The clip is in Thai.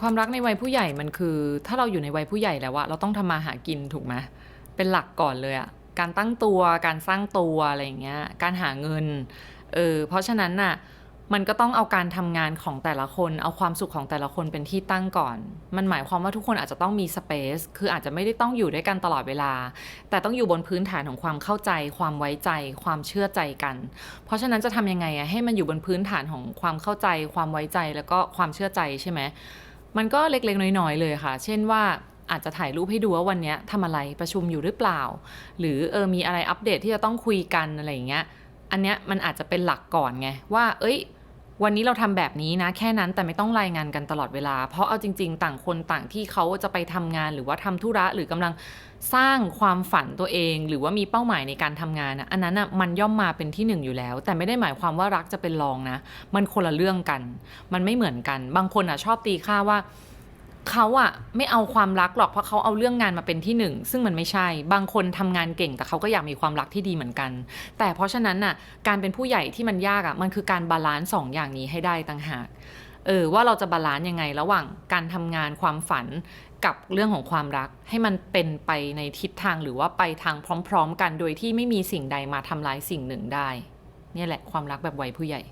ความรักในวัยผู้ใหญ่มันคือ ถ้าเราอยู่ในวัยผู้ใหญ่แล้วอะเราต้องทำมาหากินถูกไหมเป็นหลักก่อนเลยอะการตั้งตัวการสร้างตัวอะไรอย่างเงี้ยการหาเงินเออเพราะฉะนั้นน่ะมันก็ต้องเอาการทำงานของแต่ละคน เอาความสุขของแต่ละคนเป็นที่ตั้งก่อน มันหมายความว่าทุกคนอาจจะต้องมีสเปซคืออาจจะไม่ได้ต้องอยู่ด้วยกันตลอดเวลา แต่ต้องอยู่บนพื้นฐานของความเข้าใจ ความไว้ใจ ความเชื่อใจกัน เพราะฉะนั้นจะทำยังไงอะให้มันอยู่บนพื้นฐานของความเข้าใจ ความไว้ใจแล้วก็ความเชื่อใจใช่ไหม มันก็เล็กๆ น้อยๆเลยค่ะ เช่นว่าอาจจะถ่ายรูปให้ดูว่าวันนี้ทำอะไรประชุมอยู่หรือเปล่า หรือเออมีอะไรอัปเดตที่จะต้องคุยกันอะไรอย่างเงี้ยอันเนี้ยมันอาจจะเป็นหลักก่อนไงว่า เอ้ย วันนี้เราทำแบบนี้นะ แค่นั้นแต่ไม่ต้องรายงานกันตลอดเวลา เพราะเอาจริง ๆ ต่างคนต่างที่เขาจะไปทำงานหรือว่าทำธุระหรือกำลังสร้างความฝันตัวเอง หรือว่ามีเป้าหมายในการทำงานนะอันนั้นอะมันย่อมมาเป็นที่หนึ่งอยู่แล้ว แต่ไม่ได้หมายความว่ารักจะเป็นรองนะ มันคนละเรื่องกัน มันไม่เหมือนกัน บางคนอะชอบตีค่าว่า เขาอะไม่เอาความรักหรอกเพราะเขาเอาเรื่องงานมาเป็นที่หนึ่งซึ่งมันไม่ใช่ บางคนทำงานเก่งแต่เขาก็อยากมีความรักที่ดีเหมือนกัน แต่เพราะฉะนั้นน่ะการเป็นผู้ใหญ่ที่มันยากอะมันคือการบาลานซ์สองอย่างนี้ให้ได้ต่างหากเออว่าเราจะบาลานซ์ยังไงระหว่างการทำงานความฝันกับเรื่องของความรักให้มันเป็นไปในทิศทางหรือว่าไปทางพร้อม ๆ กันโดยที่ไม่มีสิ่งใดมาทำลายสิ่งหนึ่งได้ เนี่ยแหละความรักแบบวัยผู้ใหญ่